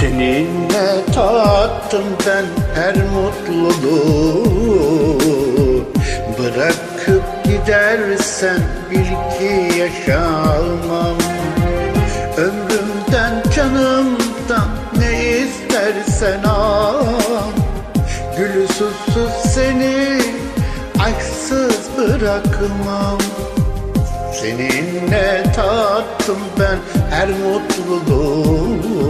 Seninle tattım ben her mutluluğu. Bırakıp gidersen bil ki yaşamam. Ömrümden canımdan ne istersen al. Gülü susuz seni aşksız bırakmam Seninle tattım ben her mutluluğu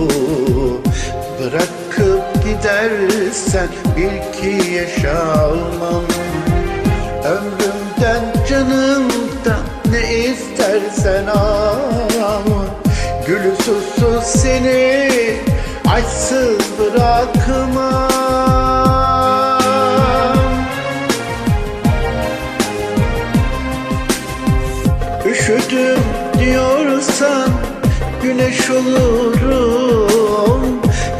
gidersen bil ki yaşamam. Ömrümden canımdan ne istersen al. Gülü susuz seni açsız bırakmam Üşüdüm diyorsan güneş olurum.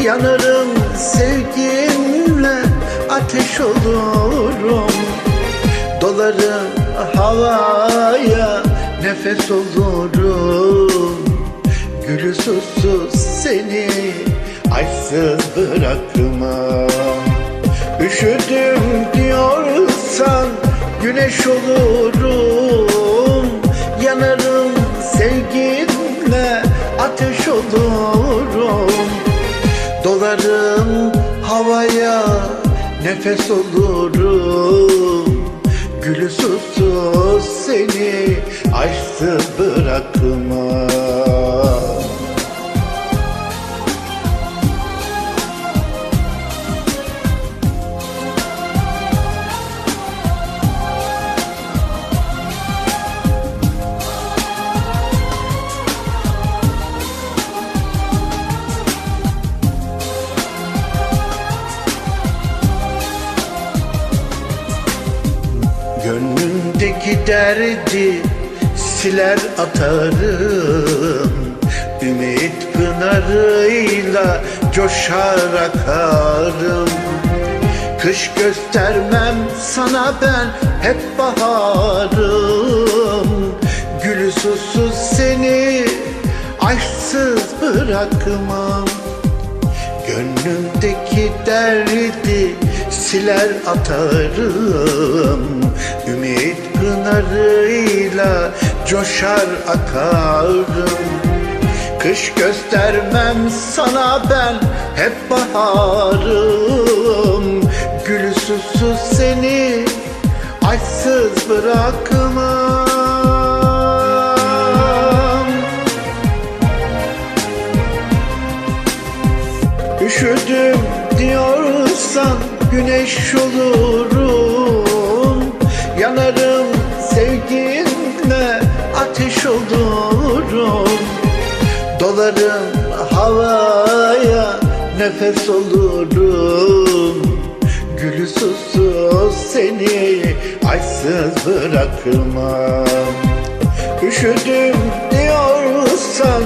Yanarım sevgimle ateş olurum. Dolarım havaya nefes olurum. Gülü susuz seni açsız bırakmam. Üşüdüm diyorsan güneş olurum nefes olurum Gülü susuz seni aşksız bırakmam Gönlümdeki derdi siler atarım. Ümit pınarıyla coşar akarım Kış göstermem sana ben hep baharım. Gülü susuz seni aşksız bırakmam. Gönlümdeki derdi siler atarım. Ümit pınarıyla coşar akarım Kış göstermem sana ben hep baharım. Gülü susuz seni açsız bırakmam Üşüdüm diyorsan güneş olurum Dolarım havaya nefes olurum Gülü susuz seni açsız bırakmam. Üşüdüm diyorsan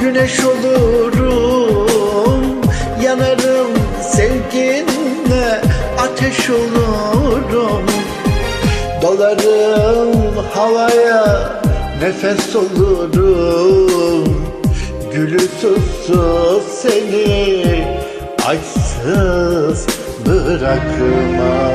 güneş olurum. Yanarım sevginle ateş olurum. Dolarım havaya nefes olurum Gülü susuz seni açsız bırakmam